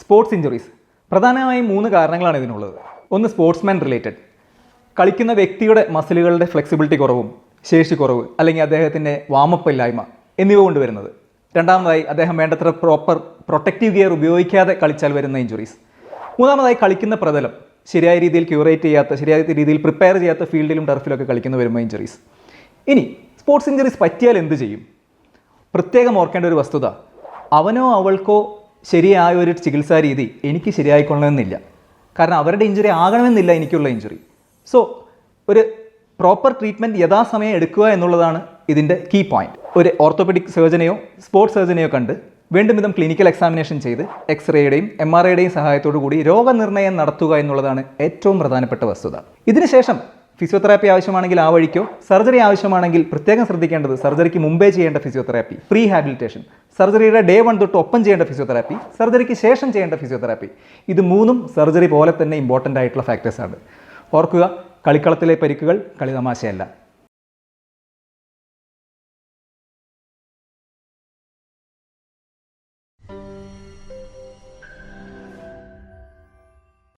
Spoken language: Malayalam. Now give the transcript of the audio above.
Sports injuries. പ്രധാനമായും മൂന്ന് കാരണങ്ങളാണ് ഇതിനുള്ളത്. ഒന്ന് സ്പോർട്സ്മാൻ റിലേറ്റഡ്. കളിക്കുന്ന വ്യക്തിയുടെ മസിലുകളുടെ ഫ്ലെക്സിബിലിറ്റി കുറവും ശേഷി കുറവ് അല്ലെങ്കിൽ അദ്ദേഹത്തിന്റെ വാമപ്പ് ഇല്ലായ്മ എന്നിവ കൊണ്ടുവരുന്നത് രണ്ടാമതായി അദ്ദേഹം വേണ്ടത്ര പ്രോപ്പർ പ്രൊട്ടക്റ്റീവ് ഗിയർ ഉപയോഗിക്കാതെ കളിച്ചാൽ വരുന്ന ഇഞ്ചുറീസ് മൂന്നാമതായി കളിക്കുന്ന പ്രതലം. ശരിയായ രീതിയിൽ ക്യൂറേറ്റ് ചെയ്യാത്ത ശരിയായ രീതിയിൽ പ്രിപ്പയർ ചെയ്യാത്ത ഫീൽഡിലും ടർഫിലൊക്കെ കളിക്കുന്ന വരുമ്പോൾ ഇഞ്ചുറീസ് ഇനി സ്പോർട്സ് ഇഞ്ചുറീസ് പറ്റിയാൽ എന്ത് ചെയ്യും? പ്രത്യേകം ഓർക്കേണ്ട ഒരു വസ്തുത. അവനോ അവൾക്കോ ശരിയായ ഒരു ചികിത്സാ രീതി എനിക്ക് ശരിയായിക്കൊള്ളണമെന്നില്ല. കാരണം അവരുടെ ഇഞ്ചുറി ആകണമെന്നില്ല എനിക്കുള്ള ഇഞ്ചുറി സോ ഒരു പ്രോപ്പർ ട്രീറ്റ്മെന്റ് യഥാസമയം എടുക്കുക എന്നുള്ളതാണ് ഇതിന്റെ കീ പോയിന്റ് ഒരു ഓർത്തോപെഡിക് സർജനെയോ സ്പോർട്സ് സർജനെയോ കണ്ട് വീണ്ടും വിധം ക്ലിനിക്കൽ എക്സാമിനേഷൻ ചെയ്ത് എക്സ്റേയുടെയും എം ആർ ഐയുടെയും സഹായത്തോടു കൂടി രോഗനിർണയം നടത്തുക എന്നുള്ളതാണ് ഏറ്റവും പ്രധാനപ്പെട്ട വസ്തുത. ഇതിനുശേഷം ഫിസിയോതെറാപ്പി ആവശ്യമാണെങ്കിൽ ആ വഴിക്കോ? സർജറി ആവശ്യമാണെങ്കിൽ പ്രത്യേകം ശ്രദ്ധിക്കേണ്ടത് സർജറിക്ക് മുമ്പേ ചെയ്യേണ്ട ഫിസിയോതെറാപ്പി പ്രീ ഹാബിലിറ്റേഷൻ സർജറിയുടെ ഡേ വൺ തൊട്ട് ഒപ്പം ചെയ്യേണ്ട ഫിസിയോതെറാപ്പി സർജറിക്ക് ശേഷം ചെയ്യേണ്ട ഫിസിയോതെറാപ്പി. ഇത് മൂന്നും സർജറി പോലെ തന്നെ ഇമ്പോർട്ടന്റ് ആയിട്ടുള്ള ഫാക്ടേഴ്സാണ് ഓർക്കുക കളിക്കളത്തിലെ പരിക്കുകൾ കളിതമാശയല്ല